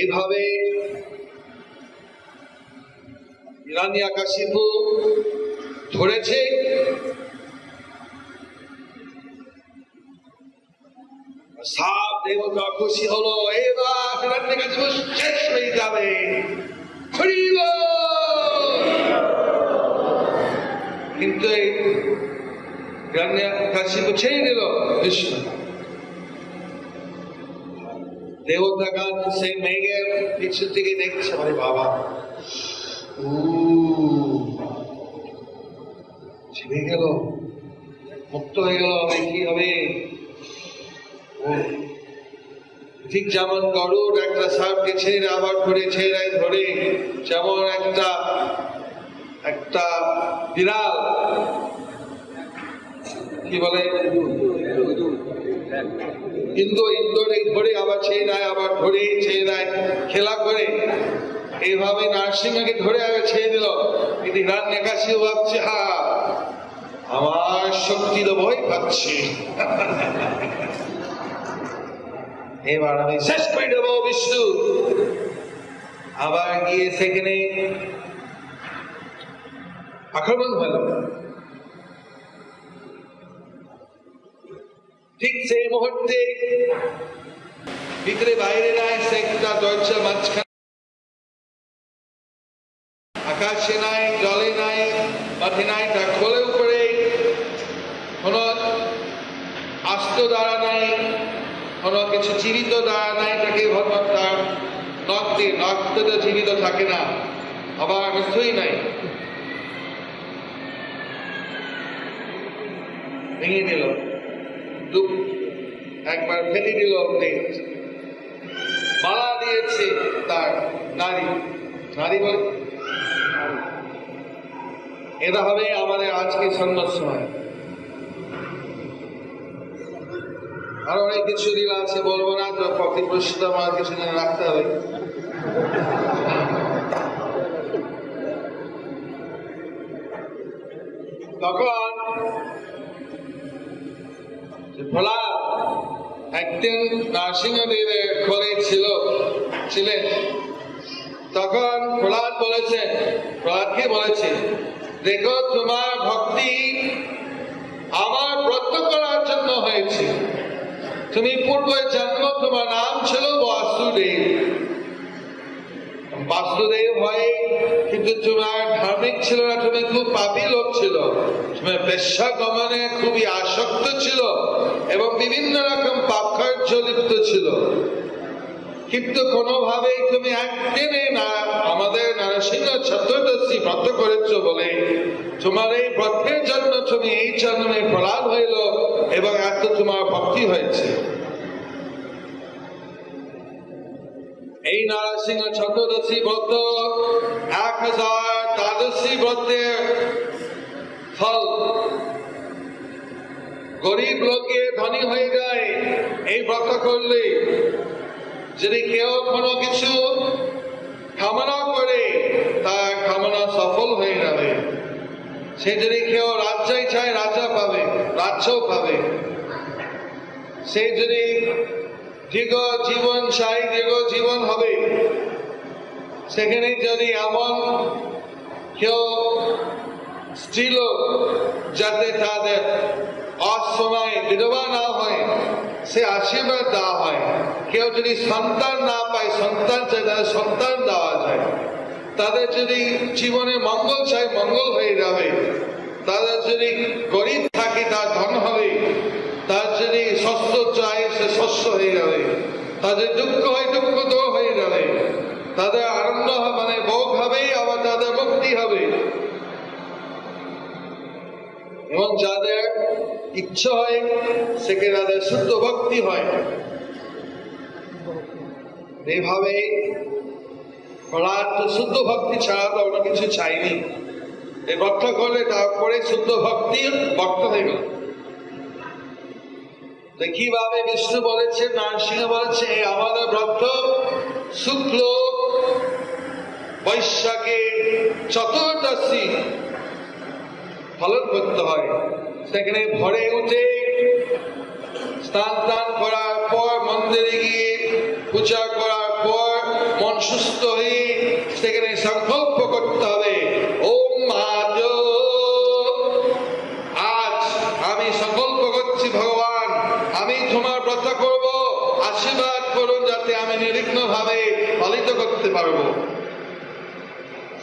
এইভাবে ইরানিয়া কাশিপু ধরেছে। সব দেবতা খুশি হলো, এবার হিরণ্যকশিপু শেষ হয়ে যাবে। কিন্তু এই হিরণ্যকশিপু ছেড়ে দিল বিষ্ণু দেবতাগান সেই মেঘের পিছু থেকে দেখছে আরে বাবা ছেড়ে গেল, মুক্ত হয়ে গেল হবে কি হবে? ঠিক যেমন গরুর একটা সাপকে ছেড়ে, আবার ধরে ছেড়ে ধরে, যেমন একটা একটা বিড়াল, কি বলে? ইন্দো ইন্দোরে ধরে আবার ছেড়ে দেয় আবার ধরে ছেড়ে দেয় খেলা করে। এইভাবে নার্সিংহকে ধরে আগে ছেড়ে দিল। কিন্তু হিরণ্যকাশি ভাবছে, হা, আমার শক্তি তো ভয় পাচ্ছি। এবার আমি শেষ করে দেবো বিষ্ণু আবার গিয়ে সেখানে আক্রমণ হলো। ঠিক সেই মুহূর্তে ভিতরে বাইরে নাই সে একটা দরজা মাঝখানে আকাশে নাই, জলে নাই, মাঠে নাই তা খোলে উপরে, কোন আস্ত দ্বারা নাই, কোন কিছু জীবিত দ্বারা নাই, তাকে তার দিয়ে, নখ তো জীবিত থাকে না আবার মৃত্যুই নাই। ভেঙে দিল। একবার ফেলে দিল মালা দিয়েছে তার নারী। নারী বলে এটা হবে আমাদের আজকে সন্ধ্যার সময় আরও অনেক কিছু লীলা আছে, বলব না তো প্রতি প্রশ্ন আমার কিছু দিন রাখতে হবে। ভোলা, একদিন নার্সিংহোমে ঘরে ছিল ছিলেন তখন প্রহ্লাদ বলেছে, প্রহ্লাদকে বলেছে, দেখো, তোমার ভক্তি আমার ব্রত করার জন্য হয়েছে। তুমি পূর্বে জন্ম, তোমার নাম ছিল বাসুদেব। বাসুদেব হয়, কিন্তু তোমার ধার্মিক ছিল না তুমি খুব পাপি লোক ছিল। তুমি পেশা গমনে খুবই আসক্ত ছিল এবং বিভিন্ন রকম পাপ কার্য লিপ্ত ছিল। কিন্তু কোনোভাবেই তুমি একদিনে না, আমাদের নরসিংহ চতুর্দশী ব্রত করেছ বলে তোমার এই ব্রতের জন্য তুমি এই জন্মে প্রলাপ হইল এবং এত তোমার ভক্তি হয়েছে। এই নরসিংহ চতুর্দশী ব্রত এক হাজার দ্বাদশী ব্রতের ফল গরিব লোকে ধনী হয়ে যায়। এই ব্রত করলে যদি কেউ কোনো কিছু কামনা করে, তার কামনা সফল হয়ে যাবে। সে যদি কেউ রাজ্যই চায়, রাজা পাবে, রাজ্যও পাবে। সে যদি দীর্ঘ জীবন চাই দীর্ঘ জীবন হবে। সেখানে যদি এমন কেউ স্ত্রীলোক যাতে তাদের অসময় বিধবা না হয়, সে আশীর্বাদ দেওয়া হয়। কেউ যদি সন্তান না পায়, সন্তান চাই তাদের সন্তান দেওয়া যায়। তাদের যদি জীবনে মঙ্গল চাই, মঙ্গল হয়ে যাবে। তাদের যদি গরিব থাকে তার ধন হবে তার যদি শস্য চাই সে শস্য হয়ে যাবে তাদের দুঃখ হয়, দুঃখ তো হয়ে যাবে। তাদের আনন্দ মানে ভোগ হবে, আবার তাদের মুক্তি হবে। এবং যাদের ইচ্ছা হয়, সেখানে তাদের শুদ্ধ ভক্তি হয়। এইভাবে তো শুদ্ধ ভক্তি ছাড়া তো অন্য কিছু চাইনি। এই ভক্ত করলে তারপরে শুদ্ধ ভক্তি ভক্ত তো কীভাবে বিষ্ণু বলেছে নারসিংহ বলেছে আমাদের ভ্রত শুক্ল বৈশাখে চতুর্দশী পালন করতে হয়। সেখানে ভরে উঠে স্নান টান করার পর মন্দিরে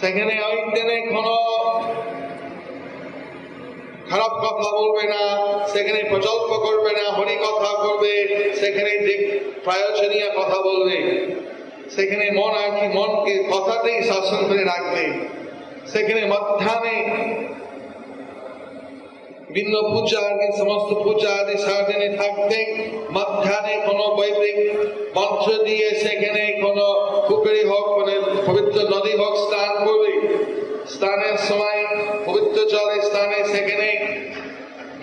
সেখানে দিনে কোনো খারাপ কথা বলবে না, সেখানে প্রকল্প করবে না, হরি কথা করবে সেখানে প্রয়োজনীয় কথা বলবে, সেখানে মন আর কি মনকে কথাতেই শাসন করে রাখবে, সেখানে মধ্যাহ্নে বিভিন্ন পূজা আদি সমস্ত পূজা আদি সারাদিনে থাকতে মধ্যাহ্নে কোনো বৈদিক মন্ত্র দিয়ে সেখানে কোনো পুকুরি হোক মানে পবিত্র নদী হোক, স্নান করবে। স্নানের সময় পবিত্র জলে স্নানে সেখানে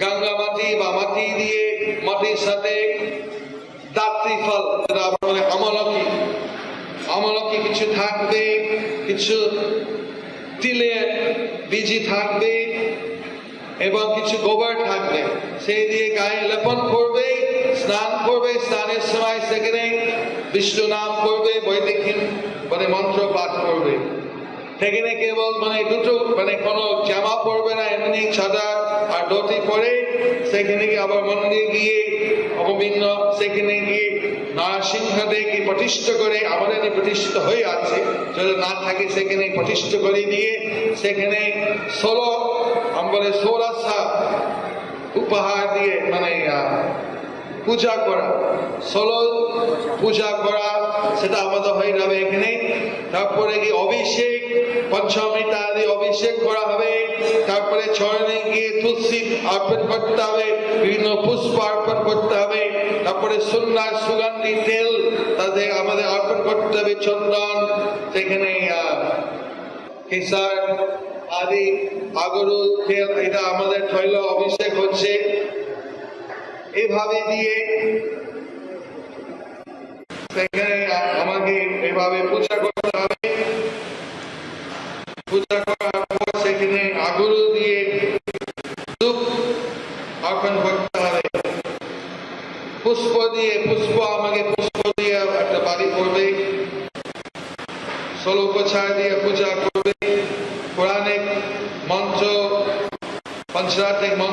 গঙ্গা মাটি বা মাটি দিয়ে মাটির সাথে দাত্রী ফল বলি আমলকি। আমলকি কিছু থাকবে, কিছু তিলে বীজি থাকবে। এবং কিছু গোবর থাকবে। সেই দিয়ে গায়ে লেপন করবে, স্নান করবে, স্নানের সময় সেখানে বিষ্ণু নাম করবে বৈদিক মানে মন্ত্র পাঠ করবে। সেখানে কেবল মানে দুটো মানে কোনো জামা পড়বে না, এমনি সাদা ধুতি পরে সেখানে গিয়ে আবার মন্দির গিয়ে অবভিন্ন সেখানে গিয়ে নরসিংহ দেবকে প্রতিষ্ঠা করে আমাদের প্রতিষ্ঠিত হয়ে আছে। যদি না থাকে, সেখানে প্রতিষ্ঠা করে দিয়ে, সেখানে ষোলো, আমরা ষোড়শা উপহার দিয়ে মানে পূজা করা। ষোলো পূজা করা, সেটা আমাদের হয়ে যাবে এখানে। তারপরে কি অভিষেক পঞ্চমীতা আদি অভিষেক করা হবে। তারপরে চরণে গিয়ে তুলসী অর্পণ করতে হবে, বিভিন্ন পুষ্প অর্পণ করতে হবে। তারপরে সুন্দর সুগন্ধি, তেল তাদের আমাদের অর্পণ করতে হবে চন্দন। সেখানে কেসার আদি আগরু তেল, এটা আমাদের তৈল অভিষেক হচ্ছে। এভাবে দিয়ে সেখানে আমাকে এভাবে পূজা করতে হবে পূজা করার পর সেখানে আগুন দিয়ে ধূপ অর্পণ করতে হবে পুষ্প দিয়ে পুষ্প আমাকে পুষ্প দিয়ে একটা বাড়ি করবে ষোলোপোছা দিয়ে পূজা করবে পুরাণিক মঞ্চ পঞ্চরাত্রিক মঞ্চ